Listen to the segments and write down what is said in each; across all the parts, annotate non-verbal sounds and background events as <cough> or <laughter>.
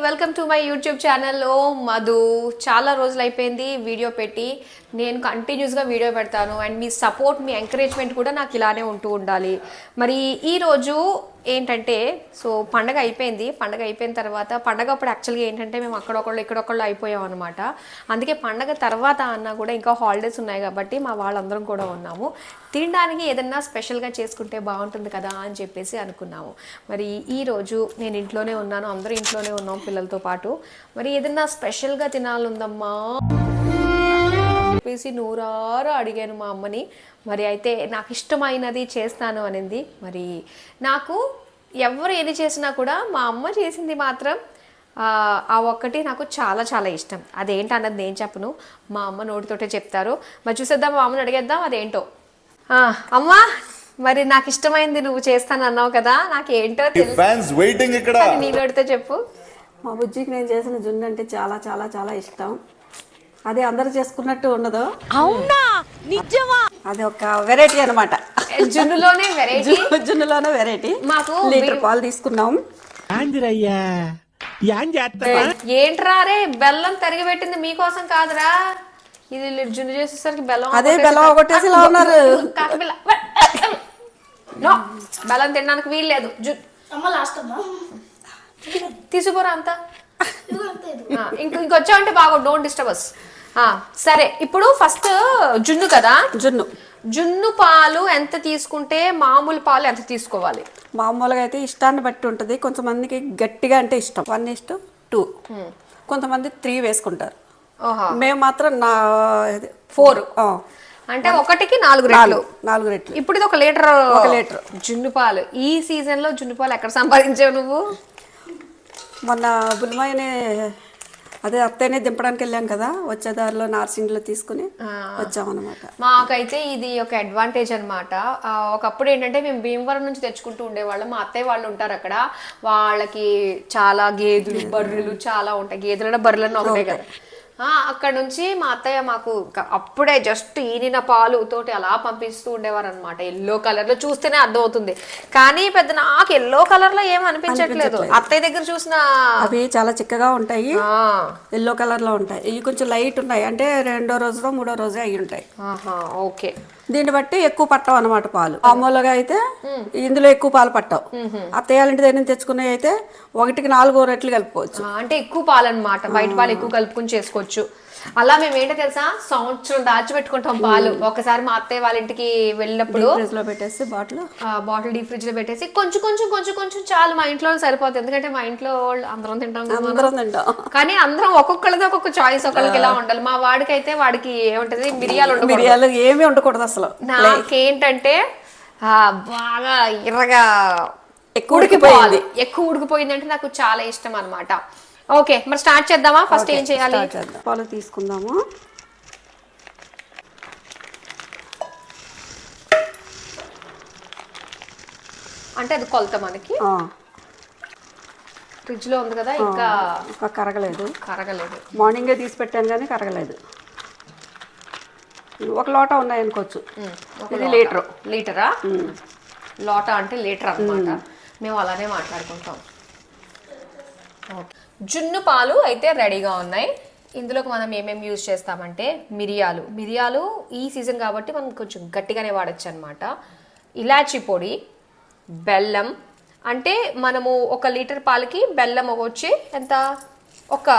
Welcome to my YouTube channel ఓ మధు చాలా రోజులు అయిపోయింది వీడియో పెట్టి నేను కంటిన్యూస్గా వీడియో పెడతాను అండ్ మీ సపోర్ట్ మీ ఎంకరేజ్మెంట్ కూడా నాకు ఇలానే ఉంటూ ఉండాలి. మరి ఈరోజు ఏంటంటే సో పండగ అయిపోయింది. పండగ అయిపోయిన తర్వాత పండగ అప్పుడు యాక్చువల్గా ఏంటంటే మేము అక్కడొకళ్ళు ఇక్కడొకళ్ళు అయిపోయాం అనమాట అందుకే పండగ తర్వాత అన్నా కూడా ఇంకా హాలిడేస్ ఉన్నాయి కాబట్టి మా వాళ్ళందరం కూడా ఉన్నాము. తినడానికి ఏదన్నా స్పెషల్గా చేసుకుంటే బాగుంటుంది కదా అని చెప్పేసి అనుకున్నాము. మరి ఈ రోజు నేను ఇంట్లోనే ఉన్నాను. అందరూ ఇంట్లోనే ఉన్నాం పిల్లలతో పాటు. మరి ఏదన్నా స్పెషల్గా తినాలందమ్మా చెప్పేసి నూరారు అడిగాను మా అమ్మని. మరి అయితే నాకు ఇష్టమైనది చేస్తాను అనింది. మరి నాకు ఎవరు ఏది చేసినా కూడా మా అమ్మ చేసింది మాత్రం ఆ, ఆ ఒక్కటి నాకు చాలా చాలా ఇష్టం. అదేంటి అన్నది నేను చెప్పను. మా అమ్మ నోటితోటే చెప్తారు. మరి చూసేద్దాం మా అమ్మని అడిగేద్దాం అదేంటో. ఆ, అమ్మా మరి నాకు ఇష్టమైంది నువ్వు చేస్తాను అన్నావు కదా నాకు ఏంటో తెలుసు ఫ్యాన్స్ వెయిటింగ్ ఇక్కడ. అది నీ నోటితో చెప్పు. మా బుజ్జికి నేను చేసిన జున్ను అంటే చాలా చాలా చాలా ఇష్టం. అది అందరూ చేసుకున్నట్టు ఉండదు. అవునా? నిజమా? అది ఒక వెరైటీ అనమాట జున్నులోనే వెరైటీ జున్నులోనే వెరైటీ మాకు లీటర్ పాలు తీసుకున్నాం. చేస్తా ఏంట్రా రే బెల్లం తరిగి పెట్టింది మీకోసం కాదురా. ఇది జున్ను చేసేసరికి బెల్లం అదే బెల్లం ఒకటేసి ఇలా ఉన్నారు కాకి పిల్ల. నో బెల్లం తినడానికి వీలు లేదు. జు అమ్మ లాస్ట్ అమ్మ. తీసుకుపోరా అంతా. ఇంకొచ్చావంటే బాగా డోంట్ డిస్టర్బ్ అస్ సరే ఇప్పుడు ఫస్ట్ జున్ను కదా? జున్ను. జున్ను పాలు ఎంత తీసుకుంటే మామూలు పాలు ఎంత తీసుకోవాలి? మామూలుగా అయితే ఇష్టాన్ని బట్టి ఉంటుంది. కొంతమందికి గట్టిగా అంటే ఇష్టం. వన్ ఇష్టం టూ కొంతమంది త్రీ వేసుకుంటారు. ఓహా. మేము మాత్రం నా ఫోర్ అంటే ఒకటికి నాలుగు రెట్లు. నాలుగు నాలుగు రెట్లు. ఇప్పుడు ఇది ఒక లీటర్ ఒక లీటర్. జున్ను పాలు. ఈ సీజన్లో జున్ను పాలు ఎక్కడ సంపాదించావు నువ్వు? మొన్న బుల్మాయని అదే అత్తయ్యనే దింపడానికి వెళ్ళాం కదా వచ్చే దారిలో నార్సింగ్లో తీసుకుని వచ్చామన్నమాట. మాకైతే ఇది ఒక అడ్వాంటేజ్ అనమాట ఒకప్పుడు ఏంటంటే మేము భీమవరం నుంచి తెచ్చుకుంటూ ఉండేవాళ్ళం. మా అత్తయ్య వాళ్ళు ఉంటారు అక్కడ. వాళ్ళకి చాలా గేదెలు బర్రెలు చాలా ఉంటాయి. గేదెలన్నా బర్రెలన్నా ఒకటే కదా. అక్కడ నుంచి మా అత్తయ్య మాకు అప్పుడే జస్ట్ ఈనిన పాలు తోటి అలా పంపిస్తూ ఉండేవారు అనమాట ఎల్లో కలర్లో చూస్తేనే అర్థమవుతుంది. కానీ పెద్ద నాకు ఎల్లో కలర్లో ఏం అనిపించట్లేదు. అత్తయ్య దగ్గర చూసిన అవి చాలా చిక్కగా ఉంటాయి. ఎల్లో కలర్లో ఉంటాయి. ఇవి కొంచెం లైట్ ఉన్నాయి. అంటే రెండో రోజులో మూడో రోజే అయి ఉంటాయి. ఆహా ఓకే. దీన్ని బట్టి ఎక్కువ పట్టవు అనమాట పాలు. మామూలుగా అయితే ఇందులో ఎక్కువ పాలు పట్టవు. అత్తయ్య వాళ్ళ ఇంటి దగ్గర తెచ్చుకునేవి అయితే ఒకటికి నాలుగో రెట్లు కలుపుకోవచ్చు. అంటే ఎక్కువ పాలు అనమాట బయట పాలు ఎక్కువ కలుపుకొని చేసుకోవచ్చు. అలా మేము ఏంటో తెలుసా? సంవత్సరం దాచిపెట్టుకుంటాం పాలు. ఒకసారి మా అత్తయ్య వాళ్ళ ఇంటికి వెళ్ళినప్పుడు ఫ్రిడ్జ్లో పెట్టేసి బాటిల్? బాటిల్ డీప్ ఫ్రిడ్జ్లో పెట్టేసి కొంచెం కొంచెం కొంచెం కొంచెం చాలు మా ఇంట్లో సరిపోతుంది ఎందుకంటే మా ఇంట్లో వాళ్ళు అందరం తింటాం. అందరం తింటాం. కానీ అందరం ఒక్కొక్కరిది ఒక్కొక్క చాయిస్ ఒకరికి ఇలా ఉండాలి? మా వాడికి అయితే వాడికి ఏముంటది? మిరియాలు మిరియాలు ఏమీ ఉండకూడదు అసలు. నాకేంటంటే ఆ, బాగా ఎర్రగా ఎక్కువ ఉడికిపోవాలి. ఎక్కువ ఉడికిపోయింది అంటే నాకు చాలా ఇష్టం అన్నమాట. ఓకే మరి స్టార్ట్ చేద్దామా? ఫస్ట్ ఏం చేయాలి. పాలు తీసుకుందాము. అంటే అది కొలత మనకి. ఫ్రిడ్జ్లో ఉంది కదా ఇంకా ఇంకా కరగలేదు. కరగలేదు. మార్నింగే తీసి పెట్టాను కానీ కరగలేదు. ఒక లోట ఉన్నాయి అనుకోవచ్చు ఇది లోటా. లీటరు. లీటరా? లోటా అంటే లీటర్ అన్నమాట. మేము అలానే మాట్లాడుకుంటాం. జున్ను పాలు అయితే రెడీగా ఉన్నాయి. ఇందులోకి మనం ఏమేమి యూజ్ చేస్తామంటే మిరియాలు. మిరియాలు ఈ సీజన్ కాబట్టి మనం కొంచెం గట్టిగానే వాడచ్చు అనమాట ఇలాచీ పొడి బెల్లం. అంటే మనము ఒక లీటర్ పాలకి బెల్లం వచ్చి ఎంత? ఒక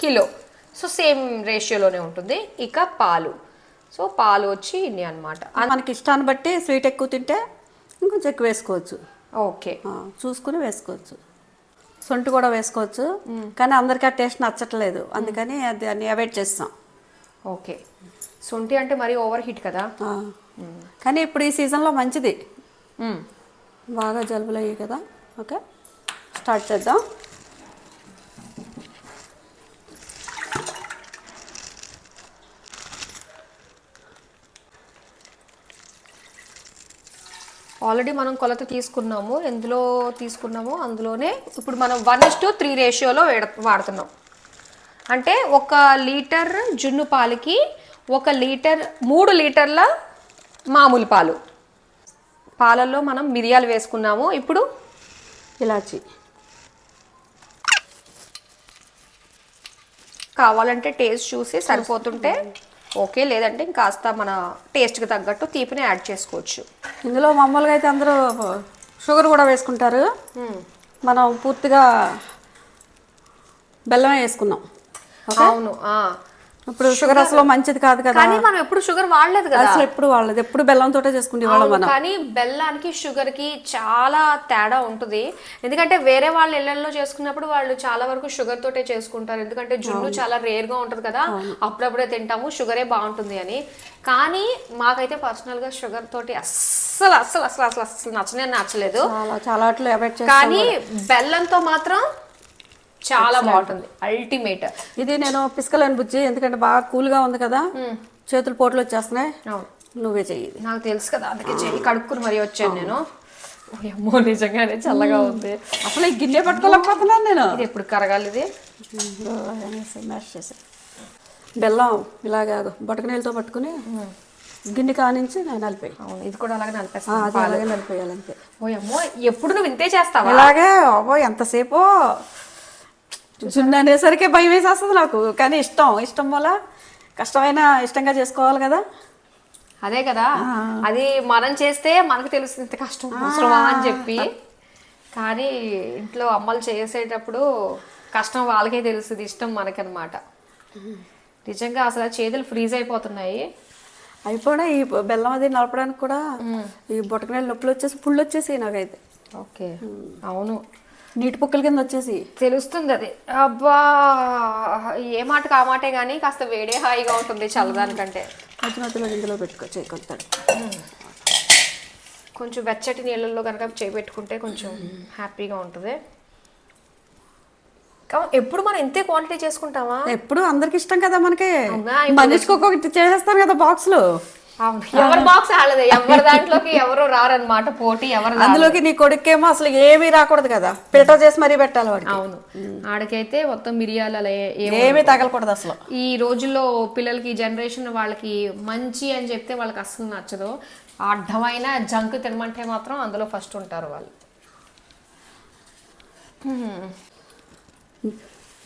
కిలో. సో సేమ్ రేషియోలోనే ఉంటుంది. ఇక పాలు. సో పాలు వచ్చి ఇన్ని అనమాట మనకి ఇష్టాన్ని బట్టి స్వీట్ ఎక్కువ తింటే ఇంకొంచెం ఎక్కువ వేసుకోవచ్చు. ఓకే. చూసుకుని వేసుకోవచ్చు. సొంటి కూడా వేసుకోవచ్చు. కానీ అందరికీ ఆ టేస్ట్ నచ్చట్లేదు. అందుకని అది అన్ని అవాయిడ్ చేస్తాం. ఓకే. శొంఠి అంటే మరీ ఓవర్ హీట్ కదా. కానీ ఇప్పుడు ఈ సీజన్లో మంచిది. బాగా జలుబులు అయ్యాయి కదా. ఓకే. స్టార్ట్ చేద్దాం. ఆల్రెడీ మనం కొలత తీసుకున్నాము. ఎందులో తీసుకున్నామో అందులోనే ఇప్పుడు మనం వన్ ఇస్ టు త్రీ రేషియోలో వాడుతున్నాం. అంటే ఒక లీటర్ జున్ను పాలకి ఒక లీటర్ మూడు లీటర్ల మామూలు పాలు. పాలల్లో మనం మిరియాలు వేసుకున్నాము. ఇప్పుడు ఇలాచి. కావాలంటే టేస్ట్ చూసి సరిపోతుంటే ఓకే లేదంటే ఇంకాస్త మన టేస్ట్కి తగ్గట్టు తీపిని యాడ్ చేసుకోవచ్చు. ఇందులో మామూలుగా అయితే అందరూ షుగర్ కూడా వేసుకుంటారు. మనం పూర్తిగా బెల్లమే వేసుకున్నాం అవును. ఇప్పుడు షుగర్ అసలు మంచిది కాదు కదా. కానీ మనం ఎప్పుడు షుగర్ వాడలేదు కదా. అసలు ఎప్పుడు వాళ్ళది ఎప్పుడు బెల్లంతోటే చేసుకునేవాళ్ళం అవును, మనం. కానీ బెల్లానికి షుగర్కి చాలా తేడా ఉంటుంది. ఎందుకంటే వేరే వాళ్ళ ఇళ్ళలో చేసుకున్నప్పుడు వాళ్ళు చాలా వరకు షుగర్ తోటే చేసుకుంటారు. ఎందుకంటే జున్ను చాలా రేర్గా ఉంటది కదా. అప్పుడప్పుడే తింటాము షుగరే బాగుంటుంది అని. కానీ మాకైతే పర్సనల్గా షుగర్ తోటి అస్సలు అస్సలు అసలు అసలు అసలు నచ్చనే నచ్చలేదు. చాలా కానీ బెల్లంతో మాత్రం చాలా బాగుంటుంది. అల్టిమేట్ ఇది నేను పిసకలేని బుజ్జి ఎందుకంటే బాగా కూల్గా ఉంది కదా. చేతులు పోట్లు వచ్చేస్తున్నాయి. నువ్వే చెయ్యి. నాకు తెలుసు కదా అందుకే చెయ్యి కడుక్కుని మరీ వచ్చాను నేను. ఓ అమ్మో నిజంగానే చల్లగా ఉంది. అసలు ఈ గిన్నె పట్టుకోలేకపోతున్నాను నేను. ఇది ఎప్పుడు కరగాలి ఇది? మ్యాష్ చేసా. బెల్లం ఇలాగా బొటకనీళ్ళతో పట్టుకుని గిన్నె కానించి నేను నలిపోయి. అవును ఇది కూడా అలాగే నలిపేస్తాను అలాగే నలిపోయాలి అంతే ఓ అమ్మో ఎప్పుడు నువ్వు ఇంతే చేస్తావా? ఇలాగే అబ్బో ఎంతసేపు జున్ను అనేసరికి భయం వేసేస్తుంది నాకు. కానీ ఇష్టం ఇష్టం వల్ల కష్టమైన ఇష్టంగా చేసుకోవాలి కదా. అదే కదా. అది మనం చేస్తే మనకు తెలుస్తుంది ఇంత కష్టం అవసరమా అని చెప్పి. కానీ ఇంట్లో అమ్మలు చేసేటప్పుడు కష్టం వాళ్ళకే తెలుస్తుంది ఇష్టం మనకనమాట. నిజంగా అసలు చేతులు ఫ్రీజ్ అయిపోతున్నాయి. అయిపోయినా ఈ బెల్లం అది నలపడానికి కూడా ఈ బొటకనీళ్ళు నొప్పులు వచ్చేసి పుళ్ళు వచ్చేసి నాకైతే. ఓకే. అవును. నీటి పుక్కల కింద వచ్చేసి. తెలుస్తుంది అది. అబ్బా ఏ మాటకు ఆ మాటే కానీ కాస్త వేడే హాయిగా ఉంటుంది చల్లదానికంటే. మధ్య మధ్యలో ఇందులో పెట్టుకో చేయకొస్తాడు కొంచెం వెచ్చటి నీళ్ళల్లో కనుక చేపెట్టుకుంటే కొంచెం హ్యాపీగా ఉంటుంది. ఎప్పుడు మనం ఇంతే క్వాంటిటీ చేసుకుంటామా? ఎప్పుడు అందరికి ఇష్టం కదా మనకి? మనిషికి ఒక్కొక్కటి చేసేస్తారు కదా బాక్సులు. ఎవరి బాక్స్ ఆడదు ఎవరి దాంట్లోకి ఎవరు రారనమాట పోటీ ఎవరు. అందులోకి నీ కొడుకేమో అసలు ఏమీ రాకూడదు కదా. ఫిల్టర్ చేసి మరీ పెట్టాలి వాడికి. అవును. ఆడికైతే మొత్తం మిరియాలు అలా ఏమీ తగలకూడదు అసలు. ఈ రోజుల్లో పిల్లలకి జనరేషన్ వాళ్ళకి మంచి అని చెప్తే వాళ్ళకి అస్సలు నచ్చదు. అడ్డమైన జంక్ తినమంటే మాత్రం అందులో ఫస్ట్ ఉంటారు వాళ్ళు.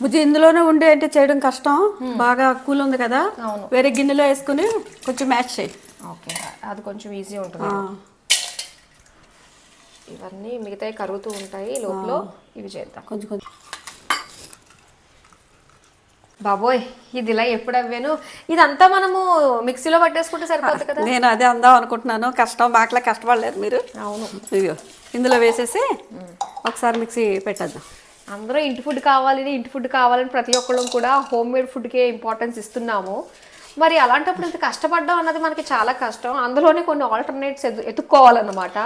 బుజ్జి ఇందులోనే ఉండి అంటే చేయడం కష్టం. బాగా కూల్ ఉంది కదా. అవును. వేరే గిన్నెలో వేసుకుని కొంచెం మ్యాచ్ చేయి. ఓకే. అది కొంచెం ఈజీ ఉంటుంది. ఇవన్నీ మిగతాయి కరుగుతూ ఉంటాయి. లోపల ఇవి చేద్దాం. కొంచెం కొంచెం. బాబోయ్ ఇది ఇలా ఎప్పుడు అవ్వాను? ఇదంతా మనము మిక్సీలో పట్టేసుకుంటే సరిపోతుంది కదా? నేను అదే అందాం అనుకుంటున్నాను. కష్టం బాగా కష్టపడలేదు మీరు. అవును. ఇదిగో ఇందులో వేసేసి ఒకసారి మిక్సీ పెట్టేద్దాం. అందరూ ఇంటి ఫుడ్ కావాలి ఇంటి ఫుడ్ కావాలని ప్రతి ఒక్కళ్ళం కూడా హోమ్ మేడ్ ఫుడ్కే ఇంపార్టెన్స్ ఇస్తున్నాము. మరి అలాంటప్పుడు ఇంత కష్టపడడం అన్నది మనకి చాలా కష్టం. అందులోనే కొన్ని ఆల్టర్నేట్స్ ఎదు ఎత్తుక్కోవాలన్నమాట.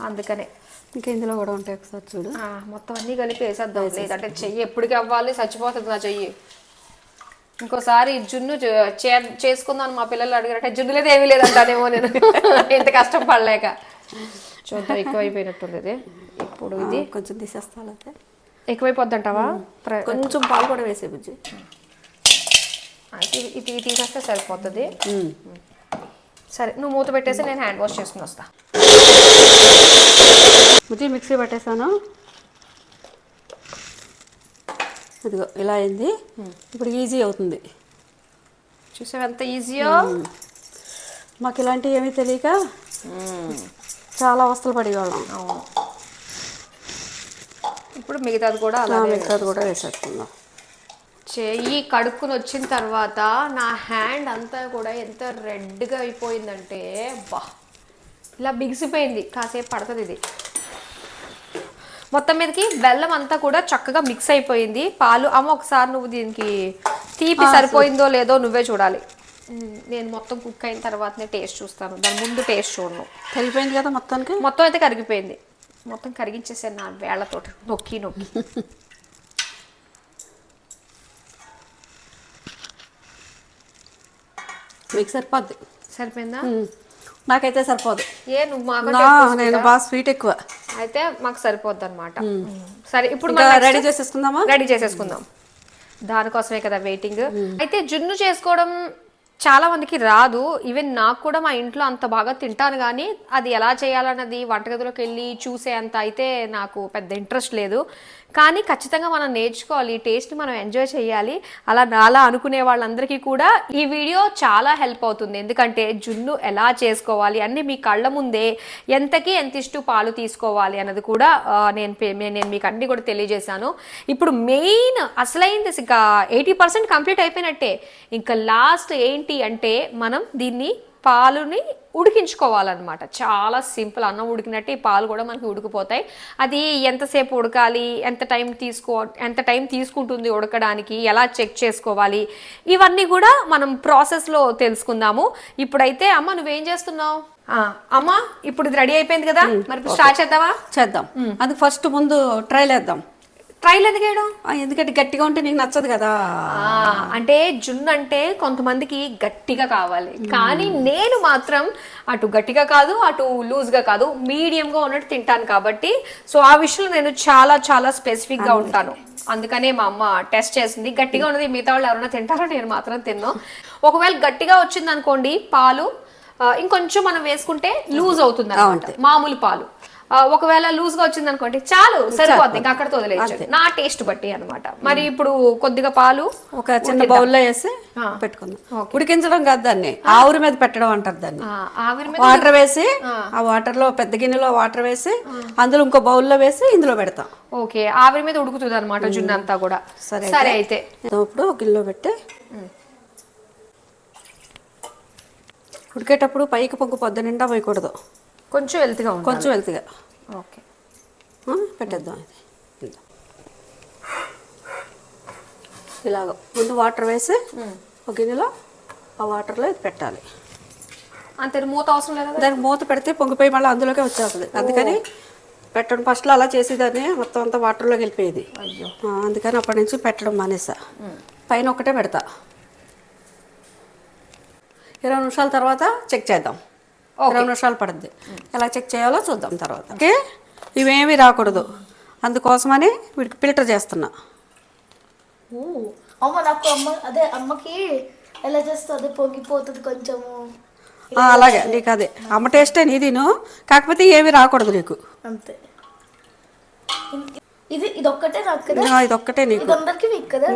అందుకనే. ఇంకా ఇందులో కూడా ఉంటాయి ఒకసారి చూడు. ఆ, మొత్తం అన్నీ కలిపి వేసేద్దాం. లేదంటే చెయ్యి ఎప్పటికి అవ్వాలి? చచ్చిపోతుంది నా చెయ్యి. ఇంకోసారి జున్ను చేసుకుందాం మా పిల్లలు అడిగారంటే జున్ను లేదు ఏమీ లేదంటానేమో నేను. <laughs> ఇంత కష్టం పడలేక చూద్దాం ఎక్కువైపోయినట్టుంది ఇది ఇప్పుడు ఇది. కొంచెం తీసేస్తాను అయితే ఎక్కువైపోద్దంటావా ప్ర- కొంచెం పాలు కూడా వేసే బుజ్జి. ఇది తీసేస్తే సరిపోతుంది. సరే నువ్వు మూత పెట్టేసి నేను హ్యాండ్ వాష్ చేసుకుని వస్తా. బుజ్జి మిక్సీ పట్టేసాను. ఇదిగో ఇలా అయింది. ఇప్పుడు ఈజీ అవుతుంది. చూసావు ఎంత ఈజీయో? మాకు ఇలాంటివి ఏమీ తెలియక చాలా అవస్థలు పడేవాళ్ళం. ఇప్పుడు మిగతాది కూడా మిగతాది కూడా వేసేసుకుందాం. చెయ్యి కడుక్కుని వచ్చిన తర్వాత నా హ్యాండ్ అంతా కూడా ఎంత రెడ్గా అయిపోయిందంటే బా! ఇలా బిగిసిపోయింది కాసేపు పడుతుంది ఇది. మొత్తం మీదకి బెల్లం అంతా కూడా చక్కగా మిక్స్ అయిపోయింది. పాలు అమ్మ ఒకసారి నువ్వు దీనికి తీపి సరిపోయిందో లేదో నువ్వే చూడాలి. నేను మొత్తం కుక్ అయిన తర్వాతనే టేస్ట్ చూస్తాను. దాని ముందు టేస్ట్ చూడను. తెలిపోయింది కదా మొత్తానికి? మొత్తం అయితే కరిగిపోయింది. మొత్తం కరిగించేసాను నా వేళ్ళతోటి నొక్కి నొక్కి. <laughs> మీకు సరిపోద్ది. సరిపోయిందా. నాకైతే సరిపోదు. ఏ నువ్వు మాకు నేను బాగా స్వీట్ ఎక్కువ. అయితే మాకు సరిపోద్ది అనమాట సరే ఇప్పుడు రెడీ చేసేసుకుందామా? రెడీ చేసేసుకుందాం. దానికోసమే కదా వెయిటింగ్. అయితే జున్ను చేసుకోవడం చాలా మందికి రాదు. ఈవెన్ నాకు కూడా మా ఇంట్లో అంత బాగా తింటాను కానీ అది ఎలా చేయాలన్నది వంటగదిలోకి వెళ్ళి చూసే అంత అయితే నాకు పెద్ద ఇంట్రెస్ట్ లేదు. కానీ ఖచ్చితంగా మనం నేర్చుకోవాలి ఈ టేస్ట్ మనం ఎంజాయ్ చేయాలి. అలా నాలా అనుకునే వాళ్ళందరికీ కూడా ఈ వీడియో చాలా హెల్ప్ అవుతుంది. ఎందుకంటే జున్ను ఎలా చేసుకోవాలి అన్ని మీ కళ్ళ ముందే ఎంతకి ఎంత ఇష్టు పాలు తీసుకోవాలి అన్నది కూడా నేను నేను మీకు అన్ని కూడా తెలియజేశాను. ఇప్పుడు మెయిన్ అసలైంది ఇంకా ఎయిటీ పర్సెంట్ కంప్లీట్ అయిపోయినట్టే. ఇంకా లాస్ట్ ఏంటి అంటే మనం దీన్ని పాలుని ఉడికించుకోవాలన్నమాట. చాలా సింపుల్. అన్నం ఉడికినట్టు ఈ పాలు కూడా మనకి ఉడికిపోతాయి. అది ఎంతసేపు ఉడకాలి ఎంత టైం తీసుకో ఎంత టైం తీసుకుంటుంది ఉడకడానికి ఎలా చెక్ చేసుకోవాలి ఇవన్నీ కూడా మనం ప్రాసెస్లో తెలుసుకుందాము. ఇప్పుడైతే అమ్మ నువ్వేం చేస్తున్నావు? ఆ, అమ్మ ఇప్పుడు ఇది రెడీ అయిపోయింది కదా? మరి స్టార్ట్ చేద్దామా? చేద్దాం. అది ఫస్ట్ ముందు ట్రైల్ వేద్దాం. ట్రైల్ ఎందుకు వేయడం? ఆ, ఎందుకంటే గట్టిగా ఉంటే నీకు నచ్చదు కదా. అంటే జున్ను అంటే కొంతమందికి గట్టిగా కావాలి. కానీ నేను మాత్రం అటు గట్టిగా కాదు అటు లూజ్గా కాదు మీడియంగా ఉన్నట్టు తింటాను కాబట్టి సో ఆ విషయంలో నేను చాలా చాలా స్పెసిఫిక్గా ఉంటాను. అందుకనే మా అమ్మ టెస్ట్ చేసింది. గట్టిగా ఉన్నది మిగతా వాళ్ళు ఎవరైనా తింటారో నేను మాత్రం తిన్నాను ఒకవేళ గట్టిగా వచ్చింది అనుకోండి పాలు ఇంకొంచెం మనం వేసుకుంటే లూజ్ అవుతుంది. మామూలు పాలు. ఒకవేళ లూజ్గా వచ్చింది అనుకోండి చాలు. సరిపోద్ది ఇంకా అక్కడతో వదిలేయచ్చు. నా టేస్ట్ బట్టి అన్నమాట. మరి ఇప్పుడు కొద్దిగా పాలు ఒక చిన్న బౌల్లో వేసి పెట్టుకుందాం. ఉడికించడం కాదు దాన్ని. ఆవురి మీద పెట్టడం అంటారు దాన్ని. ఆ, ఆవిరి మీద వాటర్ వేసి ఆ. వాటర్లో పెద్ద గిన్నెలో వాటర్ వేసి అందులో ఇంకో బౌల్లో వేసి ఇందులో పెడతాం. ఓకే ఆవిరి మీద ఉడుకుతుంది అనమాట జున్ను అంతా కూడా. సరే సరే అయితే. ఇప్పుడు ఒక గిన్నెలో పెట్టి ఉడికేటప్పుడు పైకి పొంగు పొద్దు నిండా పోయకూడదు. కొంచెం ఉంది కొంచెం వెళ్తుగా ఓకే. పెట్టేద్దాం ఇది. ఇలాగ. ముందు వాటర్ వేసి ఒక గిన్నెలో ఆ వాటర్లో ఇది పెట్టాలి. అంతే మూత అవసరం లేదు? దానికి మూత పెడితే పొంగిపోయి మళ్ళీ అందులోకే వచ్చేస్తుంది. అందుకని పెట్టడం ఫస్ట్లో అలా చేసేదాన్ని మొత్తం అంతా వాటర్లోకి వెళ్ళిపోయేది. ఆ, అందుకని అప్పటి నుంచి పెట్టడం మానేసా. పైన ఒకటే పెడతా. ఇరవై నిమిషాల తర్వాత చెక్ చేద్దాం. ఇరవై నిమిషాలు పడుద్ది. ఎలా చెక్ చేయాలో చూద్దాం తర్వాత. ఓకే. ఇవేమీ రాకూడదు. అందుకోసమని వీటికి ఫిల్టర్ చేస్తున్నా. ఓ, అమ్మ నాకు అమ్మ అదే అమ్మకి ఎలా చేస్తే అదే పొంగిపోతుంది కొంచెము. ఆ, అలాగే నీకు అదే. అమ్మ టేస్టే నీదిను. కాకపోతే ఏమీ రాకూడదు నీకు. అంతే. ఇది ఇది ఒక్కటే నాకు కదా? ఇదిగో ఇది ఒక్కటే నీకు. అందరికి మీకు కదా?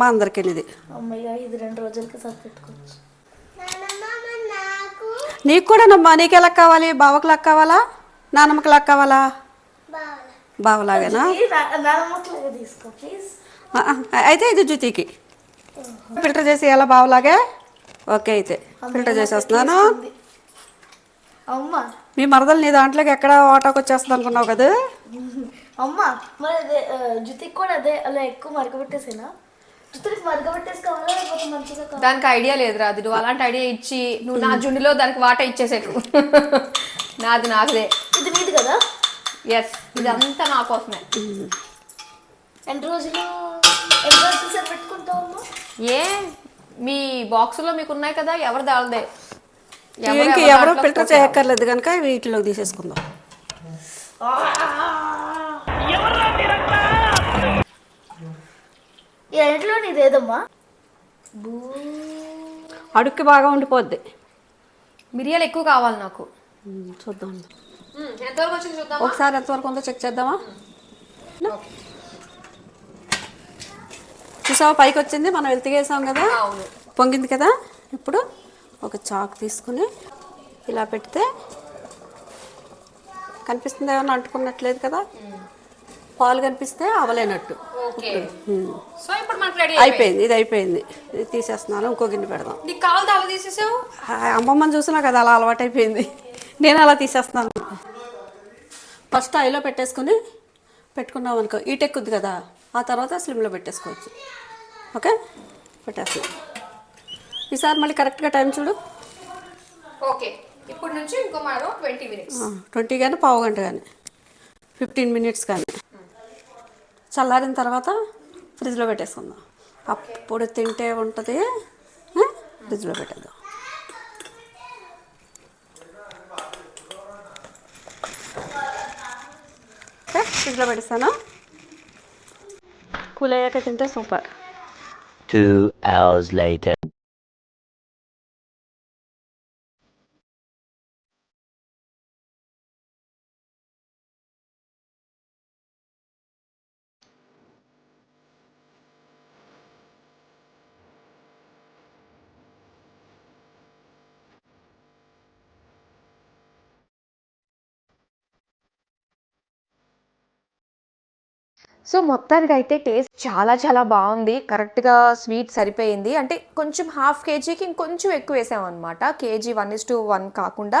మా అందరికీ ఇది అమ్మయ్య ఇది రెండు రోజులకి సరిపెట్టుకోవచ్చు నీకు కూడా నమ్మా నీకు ఎలా కావాలి? బావకు లాగా కావాలా నాన్నమ్మకి లాగా కావాలా బావలాగేనా అయితే ఇది జుతికి ఫిల్టర్ చేసి ఎలా బావలాగే? ఓకే అయితే ఫిల్టర్ చేసేస్తున్నాను అమ్మ. మీ మరదలు నీ దాంట్లోకి ఎక్కడ వాటాకు వచ్చేస్తుంది అనుకున్నావు కదా? అమ్మ మరి జుతికి కూడా అదే అలా ఎక్కువ మరకబెట్టేసేనా? లేకపోతే మంచిగా కావాలా? దానికి ఐడియా లేదు రాదు నువ్వు అలాంటి ఐడియా ఇచ్చి నువ్వు నా జున్నులో దానికి వాట ఇచ్చేసేకు <laughs> నాది నాకుదే ఇది నీది కదా? ఎస్ ఇదంతా నా కోసమే. ఎన్ని రోజులు ఎన్ని రోజులు సరిపెట్టుకుంటావు అమ్మ? ఏ మీ బాక్సులో మీకు ఉన్నాయి కదా ఎవరు దాల్దే? ఇంక ఎవరో ఫిల్టర్ చేయక్కర్లేదు కనుక వీటిలోకి తీసేసుకుందాం. ఈ రెంట్లో నీదేదమ్మా అడుక్కి బాగా ఉండిపోద్ది. మిరియాలు ఎక్కువ కావాలి నాకు. చూద్దాం. ఎంతవరకు వచ్చింది చూద్దాం ఒకసారి ఎంతవరకు ఉందో చెక్ చేద్దామా? చూసావా పైకి వచ్చింది? మనం వెళ్తిగేసాం కదా? అవును. పొంగింది కదా? ఇప్పుడు ఒక చాక్ తీసుకుని ఇలా పెడితే కనిపిస్తుంది ఏమన్నా అంటుకున్నట్లేదు కదా? పాలు కనిపిస్తే అవలేనట్టు. ఓకే. సో ఇప్పుడు మనకు రెడీ అయిపోయింది. ఇది అయిపోయింది. ఇది తీసేస్తున్నాను ఇంకో గిన్నె పెడదాం. నీకు కావాలి అలా తీసేసావు? అమ్మమ్మని చూసినా కదా అలా అలవాటైపోయింది. నేను అలా తీసేస్తున్నాను. ఫస్ట్ ఐలో పెట్టేసుకుని పెట్టుకున్నాం అనుకో ఈట్ ఎక్కుద్ది కదా ఆ తర్వాత స్లిమ్లో పెట్టేసుకోవచ్చు. ఓకే? పెట్టేస్తున్నాం. ఈసారి మళ్ళీ కరెక్ట్గా టైం చూడు. ఓకే. ఇప్పుడు నుంచి ఇంకో ట్వంటీ మినిట్స్. ట్వంటీ కానీ పావు గంట కానీ ఫిఫ్టీన్ మినిట్స్ కానీ చల్లారిన తర్వాత ఫ్రిడ్జ్లో పెట్టేసుకుందాం. అప్పుడు తింటే ఉంటుంది. ఫ్రిడ్జ్లో పెట్టేద్దాం. ఫ్రిడ్జ్లో పెట్టేస్తాను? కూల్ అయ్యాక తింటే super. Two hours lighter so మొత్తానికి అయితే టేస్ట్ చాలా చాలా బాగుంది. కరెక్ట్గా స్వీట్ సరిపోయింది. అంటే కొంచెం హాఫ్ కేజీకి ఇంకొంచెం ఎక్కువ వేసామన్నమాట. KG one is to one కాకుండా.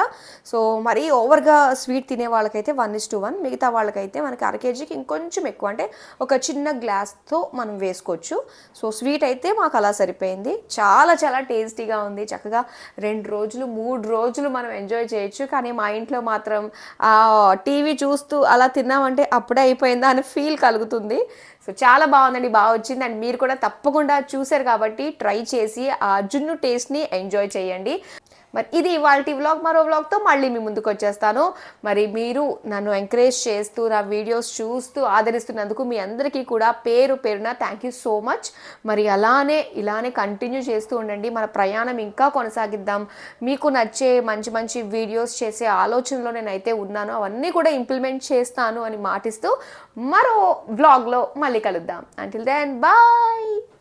సో మరీ ఓవర్గా స్వీట్ తినే వాళ్ళకైతే వన్ ఇస్ టు వన్. మిగతా వాళ్ళకైతే మనకి అర కేజీకి ఇంకొంచెం ఎక్కువ. అంటే ఒక చిన్న గ్లాస్తో మనం వేసుకోవచ్చు. సో స్వీట్ అయితే మాకు అలా సరిపోయింది. చాలా చాలా టేస్టీగా ఉంది. చక్కగా రెండు రోజులు మూడు రోజులు మనం ఎంజాయ్ చేయొచ్చు. కానీ మా ఇంట్లో మాత్రం టీవీ చూస్తూ అలా తిన్నామంటే అప్పుడే అయిపోయిందా అని ఫీల్ కలుగుతుంది. సో చాలా బాగుందండి. బాగా వచ్చింది. అండ్ మీరు కూడా తప్పకుండా చూశారు కాబట్టి ట్రై చేసి ఆ జున్ను టేస్ట్ని ఎంజాయ్ చేయండి. మరి ఇది ఇవాళ వ్లాగ్ మరో వ్లాగ్తో మళ్ళీ మీ ముందుకు వచ్చేస్తాను. మరి మీరు నన్ను ఎంకరేజ్ చేస్తూ నా వీడియోస్ చూస్తూ ఆదరిస్తున్నందుకు మీ అందరికీ కూడా పేరు పేరున థ్యాంక్ యూ సో మచ్ మరి అలానే ఇలానే కంటిన్యూ చేస్తూ ఉండండి. మన ప్రయాణం ఇంకా కొనసాగిద్దాం. మీకు నచ్చే మంచి మంచి వీడియోస్ చేసే ఆలోచనలో నేనైతే ఉన్నాను. అవన్నీ కూడా ఇంప్లిమెంట్ చేస్తాను అని మాటిస్తూ మరో వ్లాగ్లో మళ్ళీ కలుద్దాం. Until then bye